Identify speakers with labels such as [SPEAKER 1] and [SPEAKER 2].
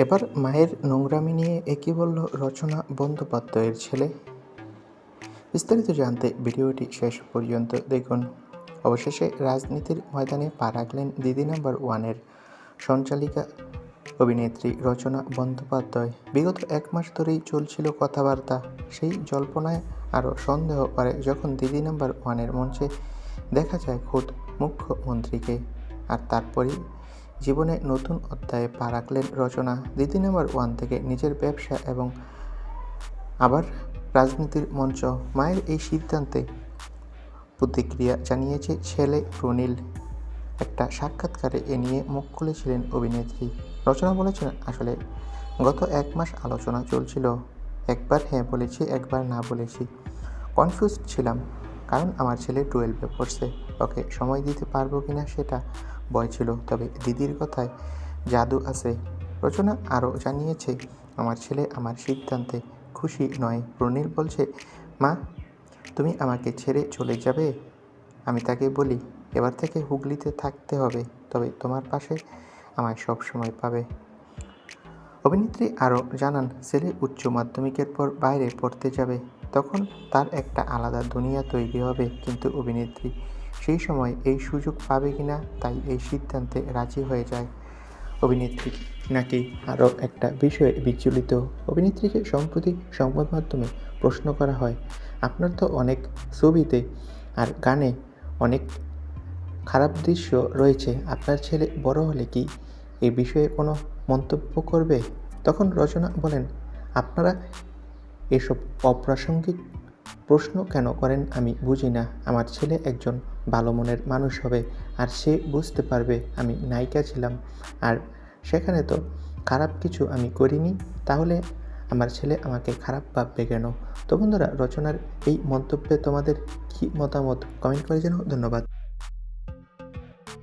[SPEAKER 1] এবার মায়ের নোংরামি নিয়ে একই বলল রচনা বন্দ্যোপাধ্যায়ের ছেলে। বিস্তারিত জানতে ভিডিওটি শেষ পর্যন্ত দেখুন। অবশেষে রাজনীতির ময়দানে পা রাখলেন দিদি নাম্বার ওয়ানের সঞ্চালিকা অভিনেত্রী রচনা বন্দ্যোপাধ্যায়। বিগত এক মাস ধরেই চলছিল কথাবার্তা। সেই জল্পনায় আরও সন্দেহ করে যখন দিদি নাম্বার ওয়ানের মঞ্চে দেখা যায় খোদ মুখ্যমন্ত্রীকে। আর তারপরেই জীবনে নতুন অধ্যায়ে পা রাখলেন রচনা। দিদি নাম্বার ওয়ান থেকে নিজের ব্যবসা এবং আবার রাজনীতির মঞ্চ। মায়ের এই সিদ্ধান্তে প্রতিক্রিয়া জানিয়েছে ছেলে প্রনীল একটা সাক্ষাৎকারে এ নিয়ে মুখ খুলেছিলেন অভিনেত্রী। রচনা বলেছেন, আসলে গত এক মাস আলোচনা চলছিল। একবার হ্যাঁ বলেছি, একবার না বলেছি। কনফিউজ ছিলাম, কারণ আমার ছেলে টুয়েলভে পড়ছে। ওকে সময় দিতে পারব কিনা সেটা ভয় ছিল। তবে দিদির কথায় জাদু আছে। রচনা আরও জানিয়েছে, আমার ছেলে আমার সিদ্ধান্তে খুশি নয়। প্রনীল বলছে, মা, তুমি আমাকে ছেড়ে চলে যাবে? আমি তাকে বলি, এবার থেকে হুগলিতে থাকতে হবে, তবে তোমার পাশে আমায় সব সময় পাবে। অভিনেত্রী আরও জানান, ছেলে উচ্চ মাধ্যমিকের পর বাইরে পড়তে যাবে, তখন তার একটা আলাদা দুনিয়া তৈরি হবে। কিন্তু অভিনেত্রী সেই সময় এই সুযোগ পাবে কিনা তাই এই সিদ্ধান্তে রাজি হয়ে যায় অভিনেত্রী। নাকি আরও একটা বিষয়ে বিচলিত? অভিনেত্রীকে সম্প্রতি সংবাদ মাধ্যমে প্রশ্ন করা হয়, আপনার তো অনেক ছবিতে আর গানে অনেক খারাপ দৃশ্য রয়েছে, আপনার ছেলে বড় হলে কি এই বিষয়ে কোনো মন্তব্য করবে? তখন রচনা বলেন, আপনারা এসব অপ্রাসঙ্গিক প্রশ্ন কেন করেন আমি বুঝি না, আমার ছেলে একজন ভালো মনের মানুষ হবে। আর সে বুঝতে পারবে আমি নায়িকা ছিলাম। আর সেখানে তো খারাপ কিছু আমি করিনি, তাহলে আমার ছেলে আমাকে খারাপ ভাববে কেন? তো বন্ধুরা, রচনার এই মন্তব্যে তোমাদের কী মতামত? কমেন্ট করে জানাও। ধন্যবাদ।